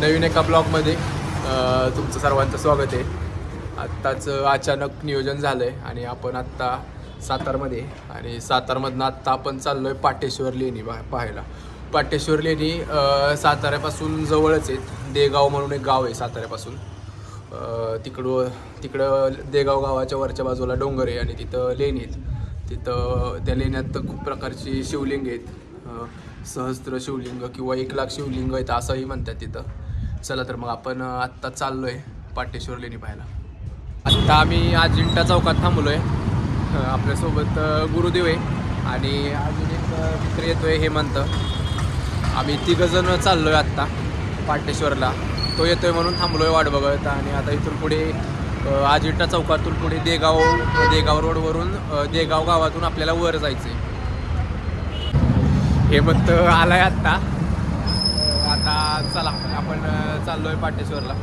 नवीन एका ब्लॉगमध्ये तुमचं सर्वांचं स्वागत आहे. आत्ताच अचानक नियोजन झालं आहे आणि आपण आत्ता सातारमध्ये आणि सातारमधनं आत्ता आपण चाललो आहे पाटेश्वर लेणी पा पाहायला. पाटेश्वर लेणी साताऱ्यापासून जवळच आहेत देगाव म्हणून एक गाव आहे साताऱ्यापासून. तिकडं तिकडं देगाव गावाच्या वरच्या बाजूला डोंगर आहे आणि तिथं लेणी आहेत. तिथं त्या लेण्यात तर खूप प्रकारची शिवलिंग आहेत. सहस्त्र शिवलिंग किंवा एक लाख शिवलिंग आहेत असंही म्हणतात तिथं. चला तर मग आपण आत्ता चाललो आहे पाटेश्वर लेणी पाहायला. आत्ता आम्ही अजिंठा चौकात थांबलो आहे आपल्यासोबत गुरुदेव आहे आणि अजून एक मित्र मित्र येतोय हेमंत. आम्ही तिघंजण चाललो आहे आत्ता पाटेश्वरला. तो येतोय म्हणून थांबलो आहे वाट बघत आणि आता इथून पुढे अजिंठा चौकातून पुढे देगाव देगाव रोडवरून देगाव गावातून आपल्याला वर जायचं आहे हेमंत आलाय आत्ता. चला आपण चाललो चाललोय पाटेश्वरला.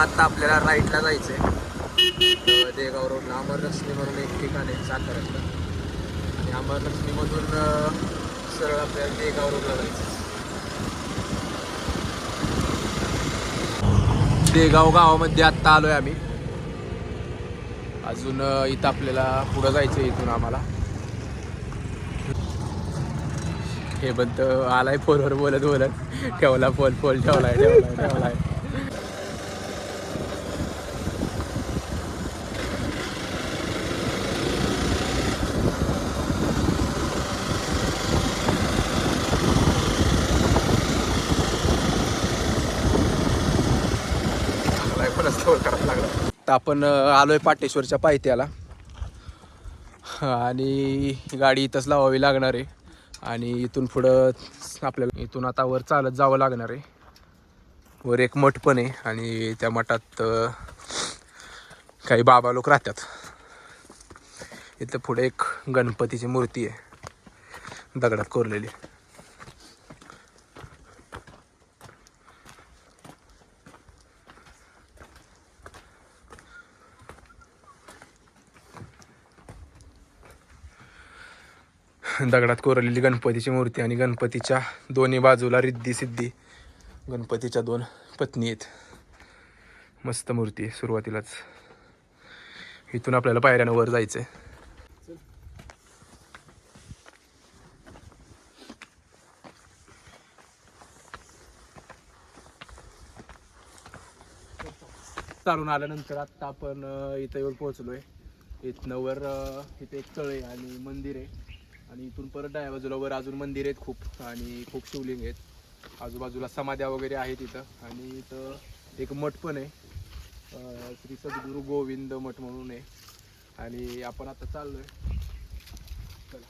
आता आपल्याला राईटला जायचं आहे देगाव रोडला अमरलक्ष्मी म्हणून एक ठिकाण आहे साताऱ्यातलं. आणि अमरलक्ष्मीमधून सरळ आपल्याला देगाव रोडला जायचं देगाव गावामध्ये आत्ता आलोय आम्ही. अजून इथं आपल्याला पुढं जायचं इथून आम्हाला. हे बंत आलाय फोनवर बोलत बोलत. ठेवला फोन फोन ठेवलाय ठेवलाय ठेवलाय. आता आपण आलो आहे पाटेश्वरच्या पायथ्याला. आणि गाडी इथंच लावावी लागणार आहे. आणि इथून पुढं आपल्याला इथून आता वर चालत जावं लागणार आहे. वर एक मठ पण आहे आणि त्या मठात काही बाबा लोक राहतात. इथं पुढे एक गणपतीची मूर्ती आहे. दगडात कोरलेली. दगडात कोरलेली गणपतीची मूर्ती आणि गणपतीच्या दोन्ही बाजूला रिद्धी सिद्धी गणपतीच्या दोन पत्नी आहेत. मस्त मूर्ती आहे सुरुवातीलाच. इथून आपल्याला पायऱ्यानं वर जायचंय. चालून आल्यानंतर आत्ता आपण इथं येऊन पोहोचलोय. इथनं वर इथे एक तळ आहे आणि मंदिर आहे. आणि इथून परत डाव्या बाजूला वर अजून मंदिर आहेत खूप आणि खूप शिवलिंग आहेत. आजूबाजूला समाध्या वगैरे आहेत इथं. आणि इथं एक मठ पण आहे. श्री सद्गुरू गोविंद मठ म्हणून आहे. आणि आपण आता चाललोय. चला.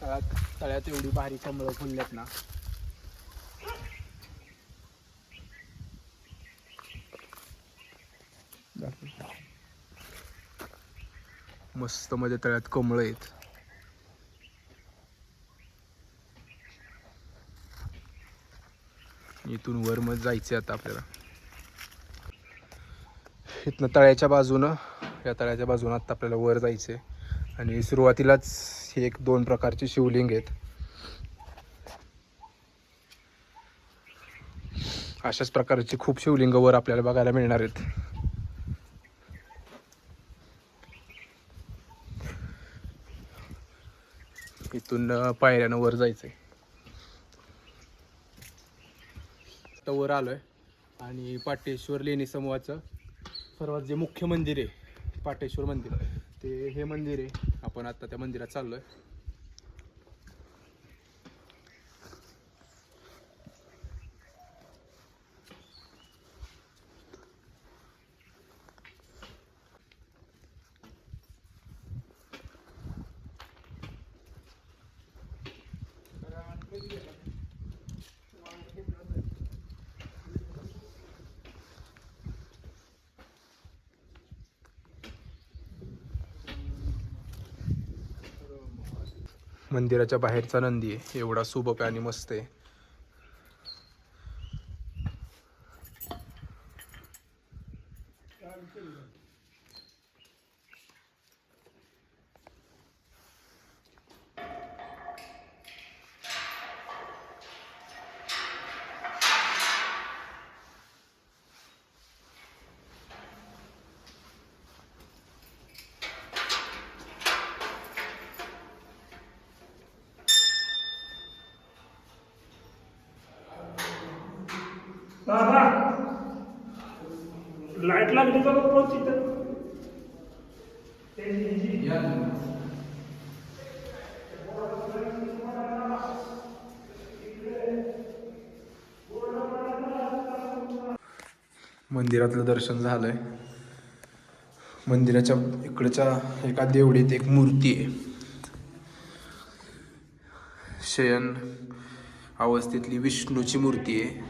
तळ्यात तळ्यात एवढी भारी कमळं फुलल्यात ना. मस्त मध्ये तळ्यात कमळ आहेत. इथून वर मग जायचे आता आपल्याला. इथनं तळ्याच्या बाजूनं या तळ्याच्या बाजूनं आता आपल्याला वर जायचे आणि सुरुवातीलाच हे एक दोन प्रकारचे शिवलिंग आहेत. अशाच प्रकारचे खूप शिवलिंग वर आपल्याला बघायला मिळणार आहेत. इथून पायऱ्यानं वर जायचंय. आता वर आलोय. आणि पाटेश्वर लेणी समूहाचं सर्वात जे मुख्य मंदिर आहे पाटेश्वर मंदिर ते हे मंदिर आहे. आपण आता त्या मंदिरात चाललोय. मंदिराच्या बाहेरचा नंदी आहे. एवढा सुबक आणि मस्त आहे. लाइट लागली का बघ तिथं मंदिरातलं दर्शन झालंय. मंदिराच्या इकडच्या एका देवडीत एक मूर्ती आहे. शयन अवस्थेतली विष्णूची मूर्ती आहे.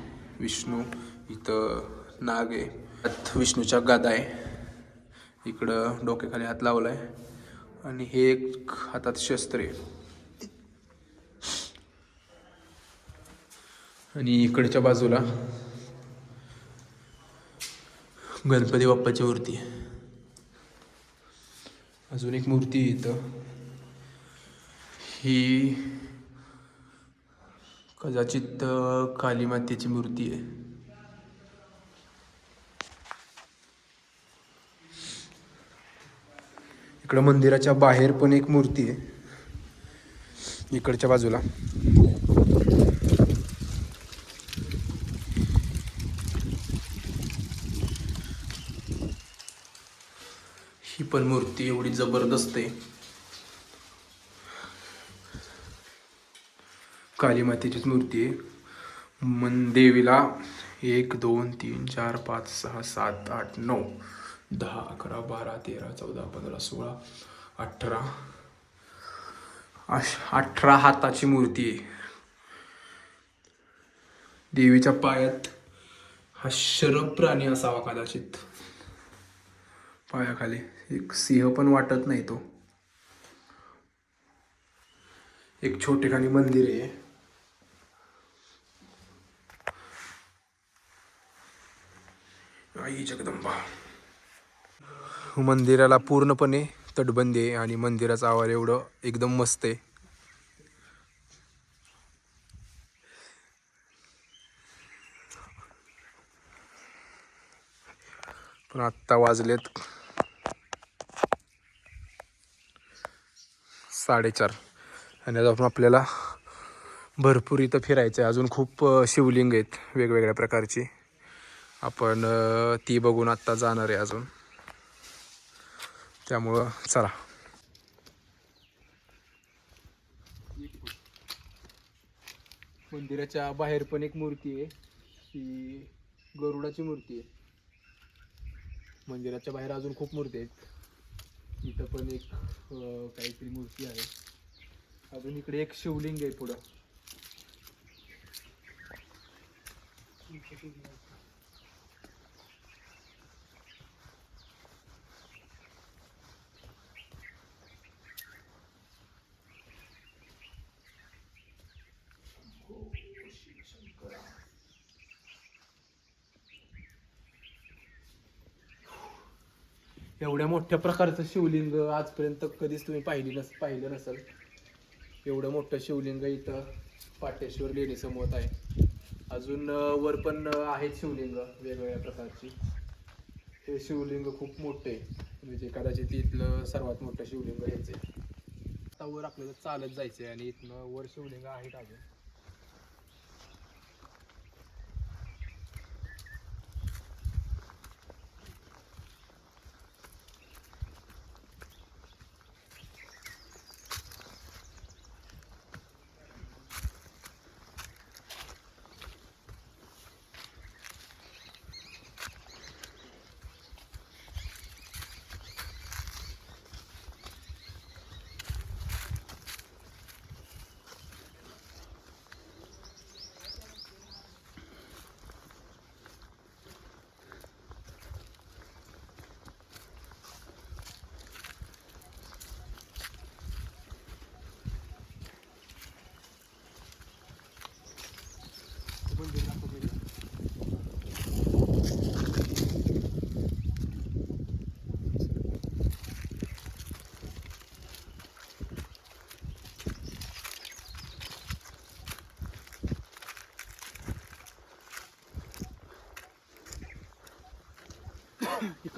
विष्णू इथं नाग आहे. विष्णूच्या गादा आहे. इकडं डोक्याखाली हात लावलाय. आणि हे एक हातात शस्त्र आहे. आणि इकडच्या बाजूला गणपती बाप्पाची मूर्ती आहे. अजून एक मूर्ती इथं. ही कदाचित काली मातेची मूर्ती आहे. इकडं मंदिराच्या बाहेर पण एक मूर्ती आहे. इकडच्या बाजूला. ही पण मूर्ती एवढी जबरदस्त आहे. काली मातेचीच मूर्ती आहे. मन देवीला एक दोन तीन चार पाच सहा सात आठ नऊ. दहा अकरा बारा तेरा चौदा पंधरा सोळा अठरा. अश अठरा हाताची मूर्ती आहे. देवीच्या पायात हा शरब प्राणी असावा कदाचित. पायाखाली एक सिंह पण वाटत नाही तो. एक छोटेखानी मंदिर आहे. आई जगदंबा. मंदिराला पूर्णपणे तटबंदी आहे आणि मंदिराचा आवाज एवढं एकदम मस्त आहे. पण आत्ता वाजलेत साडेचार. आणि आता आपल्याला भरपूर इथं फिरायचं आहे अजून खूप शिवलिंग आहेत वेगवेगळ्या प्रकारची. आपण ती बघून आत्ता जाणार आहे अजून. त्यामुळं चला. मंदिराच्या बाहेर पण एक मूर्ती आहे. ती गरुडाची मूर्ती आहे. मंदिराच्या बाहेर अजून खूप मूर्ती आहेत. इथं पण एक काहीतरी मूर्ती आहे. अजून इकडे एक शिवलिंग आहे पुढं. एवढ्या मोठ्या प्रकारचं शिवलिंग आजपर्यंत कधीच तुम्ही पाहिली नस पाहिलं नसेल. एवढं मोठं शिवलिंग इथं पाटेश्वर लेणी समोर आहे. अजून वर पण आहेत शिवलिंग वेगवेगळ्या प्रकारची. हे शिवलिंग खूप मोठे आहे. म्हणजे कदाचित इथलं सर्वात मोठं शिवलिंग हेच आहे. आता वर आपल्याला चालत जायचं आहे आणि इथनं वर शिवलिंग आहेत अजून.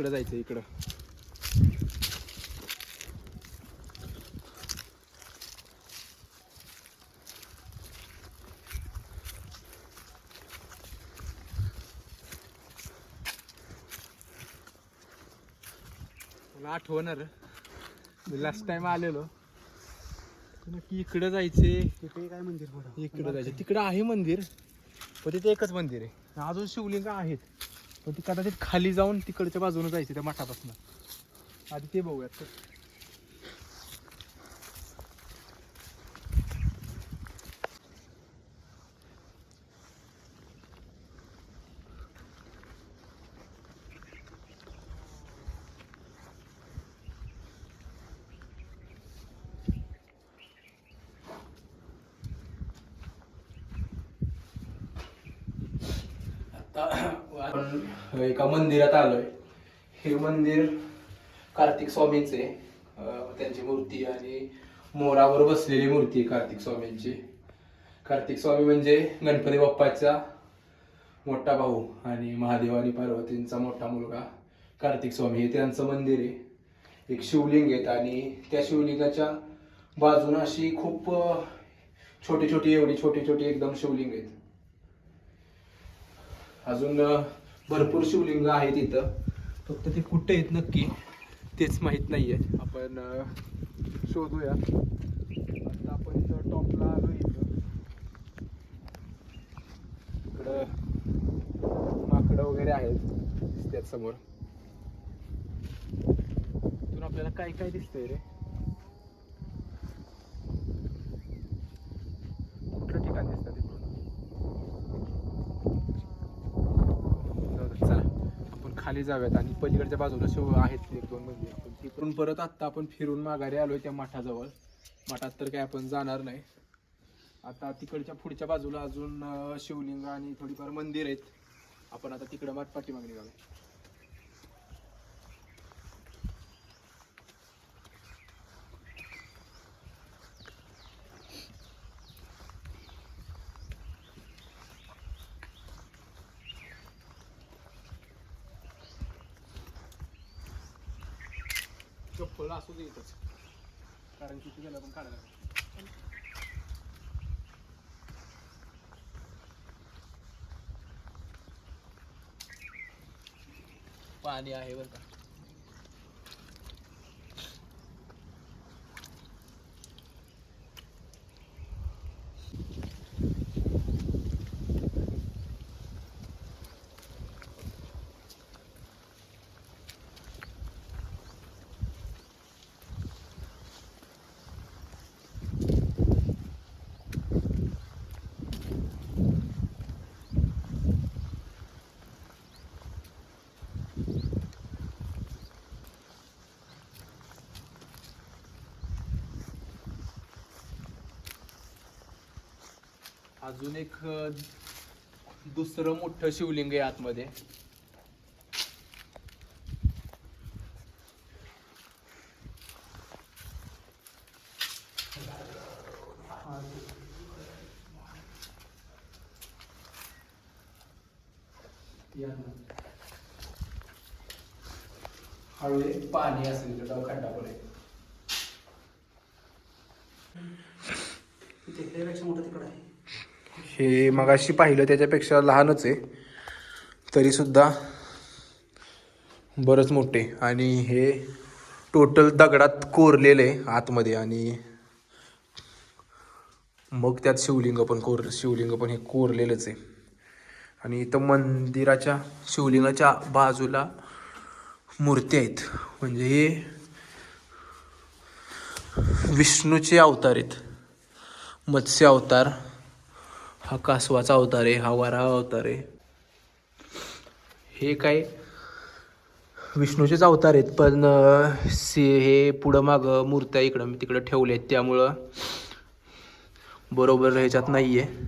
इकडं जायचं इकडं. मला आठवणार मी लास्ट टाइम आलेलो. नक्की इकडं जायचे तिथे काय मंदिर इकडं जायचं. तिकडं आहे मंदिर पण तिथे एकच मंदिर आहे. अजून शिवलिंग आहेत. पण ती कदाचित खाली जाऊन तिकडच्या बाजूने जायची त्या मठापासून. आधी ते बघूयात आता आपण एका मंदिरात आलोय. हे मंदिर कार्तिक स्वामींचे त्यांची मूर्ती आणि मोरावर बसलेली मूर्ती आहे कार्तिक स्वामींची. कार्तिक स्वामी म्हणजे गणपती बाप्पाचा मोठा भाऊ आणि महादेव आणि पार्वतींचा मोठा मुलगा कार्तिक स्वामी. हे त्यांचं मंदिर आहे. एक शिवलिंग आहेत आणि त्या शिवलिंगाच्या बाजून अशी खूप छोटी छोटी एवढी छोटी छोटी एकदम शिवलिंग आहेत. अजून भरपूर शिवलिंग आहेत इथं. फक्त ते कुठे आहेत नक्की तेच माहीत नाही आहे आपण शोधूया. आता आपण इथं टॉपला आलो इथं. इकडं माकडं वगैरे आहेत दिसतात समोर. इथून आपल्याला काय काय दिसतंय रे कुठलं ठिकाण दिसतं तिकडून जाऊ दे, चला आपण खाली जाऊयात आणि पलीकडच्या बाजूला शिव आहेत एक दोन मंदिर. आपण तिकडून परत आत्ता आपण फिरून माघारी आलोय त्या मठाजवळ. मठात तर काय आपण जाणार नाही. आता तिकडच्या पुढच्या बाजूला अजून शिवलिंग आणि थोडीफार मंदिर आहेत. आपण आता तिकडं मात पाठीमागे निघालो फळ असू दे इथंच. कारण किती गेलं पण काढायला पाणी आहे बरं का. अजून एक दुसरं मोठं शिवलिंग आहे आतमध्ये. हळू पाणी असेल तर तेव्हा खड्डा पडेल तिथे त्यापेक्षा मोठं तिकडं आहे. हे मगाशी पाहिलं त्याच्यापेक्षा लहानच आहे. तरीसुद्धा बरंच मोठे. आणि हे टोटल दगडात कोरलेलं आहे आतमध्ये. आणि मग त्यात शिवलिंग पण कोर शिवलिंग पण हे कोरलेलंच आहे. आणि इथं मंदिराच्या शिवलिंगाच्या बाजूला मूर्ती आहेत. म्हणजे हे विष्णूचे अवतार आहेत. मत्स्य अवतार. हा कासवाचा अवतार आहे हा वराह अवतार आहे. हे काय? विष्णूचेच अवतार आहेत पण अं, हे पुढं मागं मूर्त्या इकडं मी तिकडं ठेवल्या आहेत त्यामुळं बरोबर ह्याच्यात नाही आहे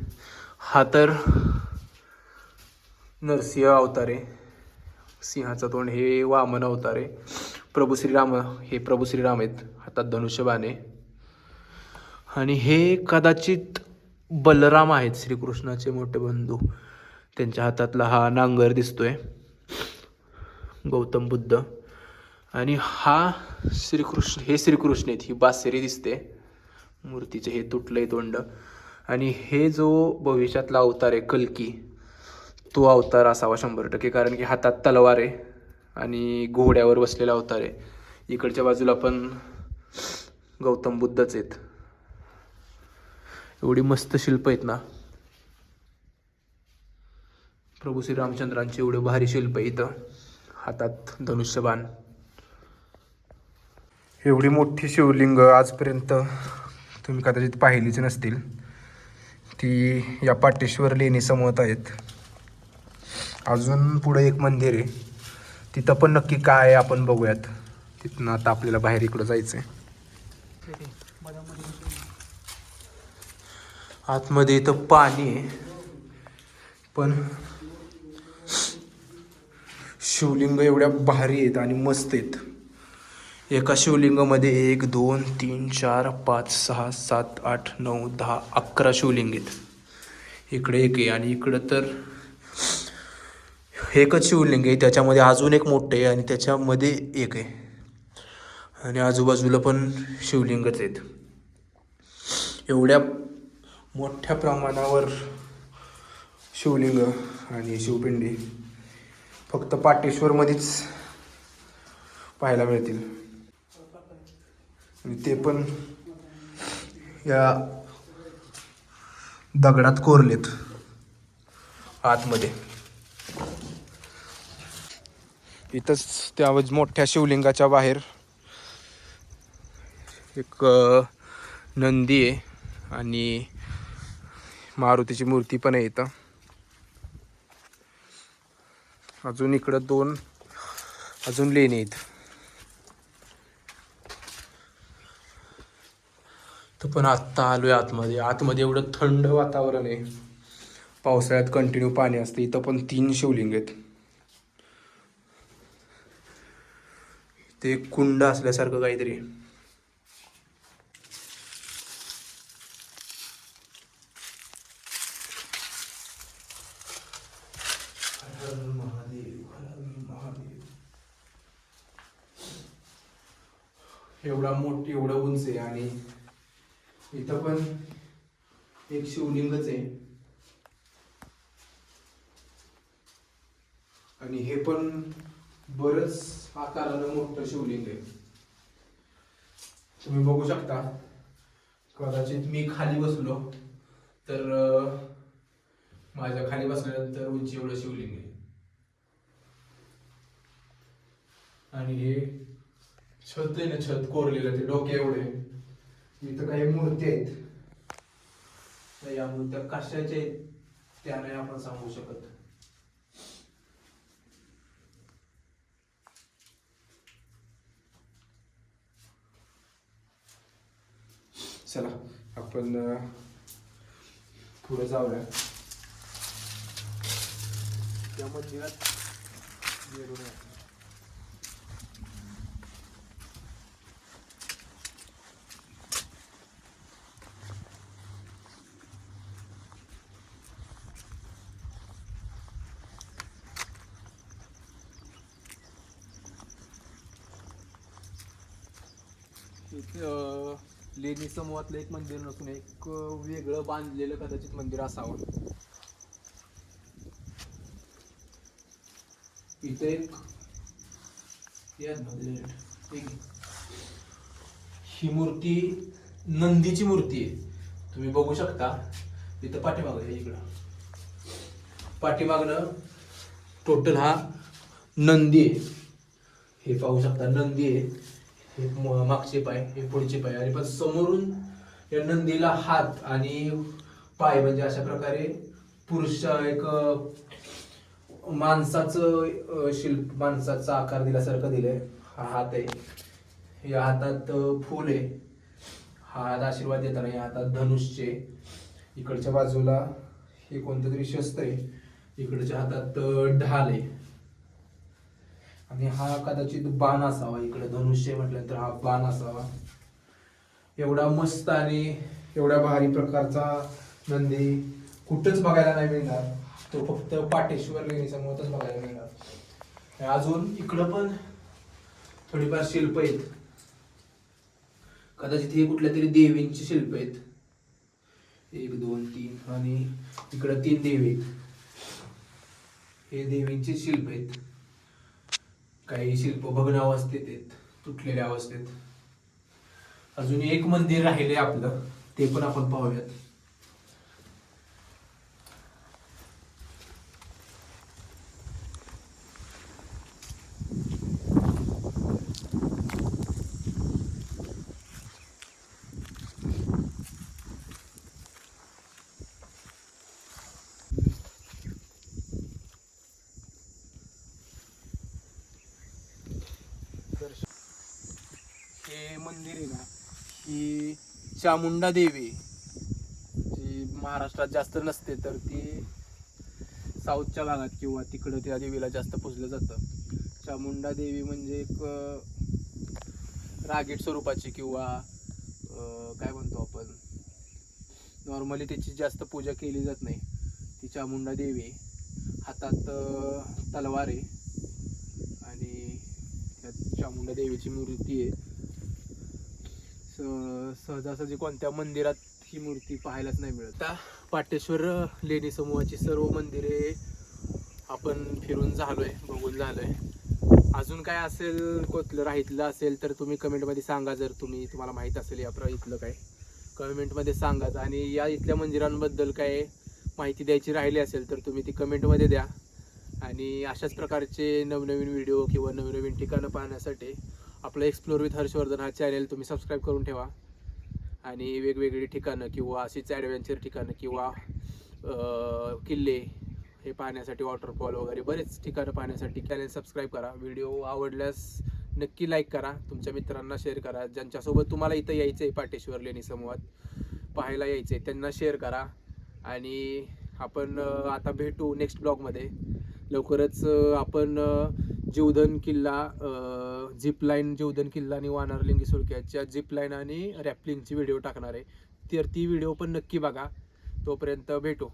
हा तर नरसिंह अवतार आहे. सिंहाचा तोंड हे वामन अवतार आहे. प्रभू श्रीराम हे प्रभू श्रीराम आहेत. हातात धनुष्यबाण आहे. आणि हे कदाचित बलराम आहेत श्रीकृष्णाचे मोठे बंधू. त्यांच्या हातातला हा नांगर दिसतोय. गौतम बुद्ध. आणि हा श्रीकृष्ण हे श्रीकृष्ण आहेत ही बासरी दिसते. मूर्तीचे हे तुटलंय तोंड. आणि हे जो भविष्यातला अवतार आहे कलकी तो अवतार असावा शंभर टक्के कारण की हातात तलवार आहे आणि घोड्यावर बसलेला अवतार आहे. इकडच्या बाजूला पण गौतम बुद्धच आहेत. एवढी मस्त शिल्प आहेत ना. प्रभू श्री रामचंद्रांचे एवढे भारी शिल्प आहे इथं हातात धनुष्यबाण. एवढी मोठी शिवलिंग आजपर्यंत तुम्ही कदाचित पाहिलीच नसतील. ती या पाटेश्वर लेणी समोर आहेत. अजून पुढे एक मंदिर आहे. तिथं पण नक्की काय आहे आपण बघूयात. तिथनं आता आपल्याला बाहेर इकडं जायचं आहे. आतमध्ये इथं पाणी आहे. पण शिवलिंग एवढ्या भारी आहेत आणि मस्त आहेत. एका शिवलिंगामध्ये एक दोन तीन चार पाच सहा सात आठ नऊ दहा अकरा शिवलिंग आहेत. इकडे एक आहे आणि इकडं तर एकच शिवलिंग आहे. त्याच्यामध्ये अजून एक मोठं आहे आणि त्याच्यामध्ये एक आहे. आणि आजूबाजूला पण शिवलिंगच आहेत. एवढ्या मोठ्या प्रमाणावर शिवलिंग आणि शिवपिंडी फक्त पाटेश्वरमध्येच पाहायला मिळतील. आणि ते पण या दगडात कोरलेत आतमध्ये. इथंच त्या मोठ्या शिवलिंगाच्या बाहेर एक नंदी आहे आणि मारुतीची मूर्ती पण आहे इथं. अजून इकडं दोन अजून लेणी आहेत. तर पण आत्ता आलोय आतमध्ये. आतमध्ये एवढं थंड वातावरण आहे. पावसाळ्यात कंटिन्यू पाणी असतं. इथं पण तीन शिवलिंग आहेत. ते कुंड असल्यासारखं काहीतरी. एवढा मोठी एवढं उंच आहे आणि इथं पण एक शिवलिंगच आहे. आणि हे पण बरंच आकारानं मोठं शिवलिंग आहे. तुम्ही बघू शकता कदाचित मी खाली बसलो तर माझ्या खाली बसल्यानंतर उंची एवढं शिवलिंग आहे. आणि हे छत आहे ना छत कोरलेलं ते डोके एवढे. इथं काही मूर्ती आहेत. तर या मूर्त्या कशाच्या आहेत त्या नाही आपण सांगू शकत चला आपण पुढे जाऊया. त्या मंदिरात गेलो नाही इथं लेणी समूहातलं एक मंदिर नसून एक वेगळं बांधलेलं कदाचित मंदिर असावं. इथं एक ही मूर्ती नंदीची मूर्ती आहे. तुम्ही बघू शकता इथं पाठीमागं इकडं. पाठीमागणं टोटल हा नंदी आहे. हे पाहू शकता नंदी आहे. हे म- मागचे पाय हे पुढचे पाय. आणि पण समोरून या नंदीला हात आणि पाय म्हणजे अशा प्रकारे पुरुष एक माणसाचं शिल्प माणसाचा आकार दिल्यासारखं दिलंय. हा हात आहे. या हातात फूल आहे. हा हात आशीर्वाद देताना या हातात धनुष्य इकडच्या बाजूला हे कोणतं तरी शस्त्र आहे. इकडच्या हातात ढाल आहे. आणि हा कदाचित बाण असावा. इकडे धनुष्य म्हटल्यानंतर हा बाण असावा. एवढा मस्त आणि एवढ्या भारी प्रकारचा नंदी कुठंच बघायला नाही मिळणार. तो फक्त पाटेश्वर लेणीसमोरच बघायला मिळणार. अजून इकडं पण थोडीफार शिल्प आहेत. कदाचित हे कुठल्या तरी देवींची शिल्प आहेत. एक दोन तीन आणि इकडं तीन देवी आहेत. हे देवींची शिल्प आहेत. काही शिल्प भग्न अवस्थेत आहेत तुटलेल्या अवस्थेत. अजून एक मंदिर राहिले आपलं ते पण आपण पाहूयात हे मंदिर आहे ना ही चामुंडा देवी जी महाराष्ट्रात जास्त नसते तर ती साऊथच्या भागात किंवा तिकडं त्या देवीला जास्त पुजलं जातं. चामुंडा देवी म्हणजे एक अं, रागीट स्वरूपाची किंवा काय म्हणतो आपण नॉर्मली त्याची जास्त पूजा केली जात नाही. ती चामुंडा देवी हातात तलवार आहे. आणि त्या चामुंडा देवीची मूर्ती आहे. सहजासहजी कोणत्या मंदिरात ही मूर्ती पाहायलाच नाही मिळत. आता पाटेश्वर लेणी समूहाची सर्व मंदिरे आपण फिरून झालोय बघून झालोय. अजून काय असेल कोतलं राहितलं असेल तर तुम्ही कमेंटमध्ये सांगा जर तुम्ही तुम्हाला माहीत असेल या प्र इथलं काय. कमेंटमध्ये सांगा. आणि या इथल्या मंदिरांबद्दल काय माहिती द्यायची राहिली असेल तर तुम्ही ती कमेंटमध्ये द्या. आणि अशाच प्रकारचे नवनवीन व्हिडिओ किंवा नवनवीन ठिकाणं पाहण्यासाठी आपलं एक्सप्लोर विथ हर्षवर्धन हा चॅनेल तुम्ही सबस्क्राईब करून ठेवा. आणि वेगवेगळी ठिकाणं किंवा अशीच ॲडव्हेंचर ठिकाणं किंवा किल्ले हे पाहण्यासाठी वॉटरफॉल वगैरे बरेच ठिकाणं पाहण्यासाठी चॅनेल सबस्क्राईब करा. व्हिडिओ आवडल्यास नक्की लाईक करा. तुमच्या मित्रांना शेअर करा. ज्यांच्यासोबत तुम्हाला इथं यायचं आहे पाटेश्वर लेणी समूहात पाहायला यायचं आहे त्यांना शेअर करा. आणि आपण आता भेटू नेक्स्ट ब्लॉगमध्ये लवकरच आपण जीवधन किल्ला झिप लाईन जीवधन किल्ला आणि वानरलिंगी सुळक्याच्या झिपलाईन आणि रॅपलिंगची व्हिडिओ टाकणार आहे. तर ती व्हिडिओ पण नक्की बघा. तोपर्यंत भेटू.